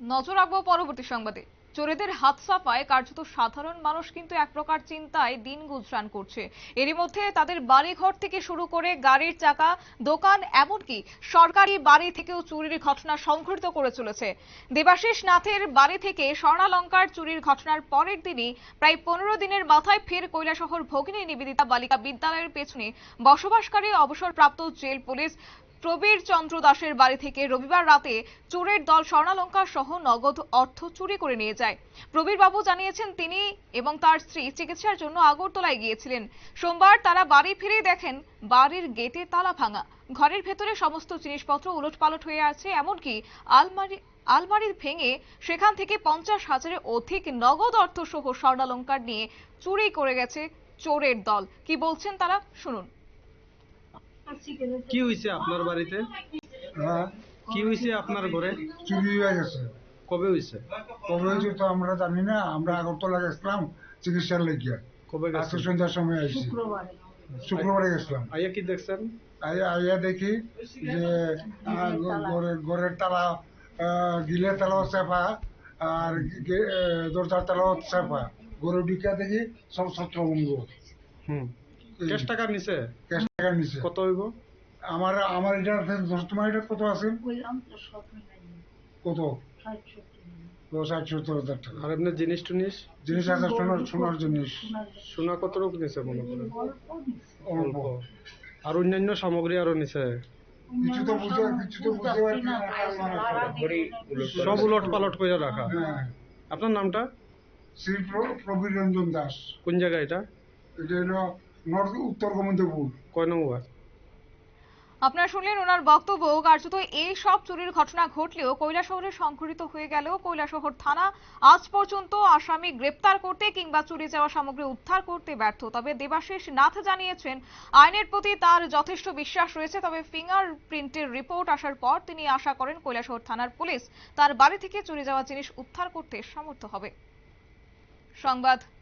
নজর রাখব পরবর্তী সংবাদে। চোরেদের হাত সাফায় কার্যত সাধারণ মানুষ কিন্তু এক প্রকার চিন্তায় দিন গুজরান করছে। এরই মধ্যে তাদের বাড়িঘর থেকে শুরু করে গাড়ির চাকা, দোকান, এমনকি সরকারি বাড়ি থেকেও চুরির ঘটনা সংঘটিত করে চলেছে। দেবাশিস নাথের বাড়ি থেকে স্বর্ণালঙ্কার চুরির ঘটনার পরের দিনই প্রায় পনেরো দিনের মাথায় ফের কৈলাসহর ভগিনী নিবেদিতা বালিকা বিদ্যালয়ের পেছনে বসবাসকারী অবসরপ্রাপ্ত জেল পুলিশ প্রবীর চন্দ্র দাসের বাড়ি থেকে রবিবার রাতে চোরের দল স্বর্ণালঙ্কার সহ নগদ অর্থ চুরি করে নিয়ে যায়। প্রবীর বাবু জানিয়েছেন, তিনি এবং তার স্ত্রী চিকিৎসার জন্য আগরতলায় গিয়েছিলেন। সোমবার তারা বাড়ি ফিরে দেখেন, বাড়ির গেটে তালা ভাঙা। ঘরের ভেতরে সমস্ত জিনিসপত্র উলটপালট হয়ে আছে, এমনকি আলমারি আলমারির ভেঙে সেখান থেকে পঞ্চাশ হাজারের অধিক নগদ অর্থ সহ স্বর্ণালঙ্কার নিয়ে চুরি করে গেছে চোরের দল। কি বলছেন তারা? শুনুন। কি হয়েছে আপনার বাড়িতে? হ্যাঁ। কি হয়েছে আপনার ঘরে? চুরি হয়ে গেছে। কবে হয়েছে কবে হয়েছে তো আমরা জানি না আমরা আগরতলা গেছিলাম চিকিৎসার লেগিয়া। কবে আজকে গেছে সন্ধ্যার সময় আসছি শুক্রবারে। গেছিলাম। আইয়া কি দেখছেন? আইয়া আইয়া দেখি যে ঘরের তালা আহ, গিলের তালাও চেপা আর দরজার তালাও চেপা। ঘরে ঢুকা দেখি সব ছত্রভঙ্গ। হুম। ক্যাশ টাকা নিছে? ক্যাশ নিছে। কত হইব? আমার আমার এটা দশ তোমার এটা কত আছে? কত? দশ সত্তর হাজার টাকা। আর এমনি জিনিস টুনিস? জিনিস আছে সোনার সোনার জিনিস। সোনা কত রূপ নিছে মনে করেন? অল্প। আর অন্যান্য সামগ্রী আরও নিছে? কিছু তো বুঝতে কিছু তো বুঝতে পারছি না সব উলট পালট করে রাখা। হ্যাঁ। আপনার নামটা? শ্রী প্র- প্রবীর রঞ্জন দাস। কোন জায়গা এটা? এটা হলো নর্থ উত্তর গোবিন্দপুর কয় আপনারা শুনলেন ওনার বক্তব্য কার্যত এই সব চুরির ঘটনা ঘটলেও কৈলাসহরে সংঘটিত হয়ে গেলেও কৈলাসহর থানা। আজ পর্যন্ত আসামি গ্রেপ্তার করতে কিংবা চুরি যাওয়া সামগ্রী উদ্ধার করতে ব্যর্থ। তবে দেবাশিস নাথ জানিয়েছেন আইনের প্রতি তার যথেষ্ট বিশ্বাস রয়েছে তবে ফিঙ্গার প্রিন্টের রিপোর্ট আসার পর তিনি আশা করেন কৈলাসহর থানার পুলিশ তার বাড়ি থেকে চুরি যাওয়া জিনিস উদ্ধার করতে সমর্থ হবে। সংবাদ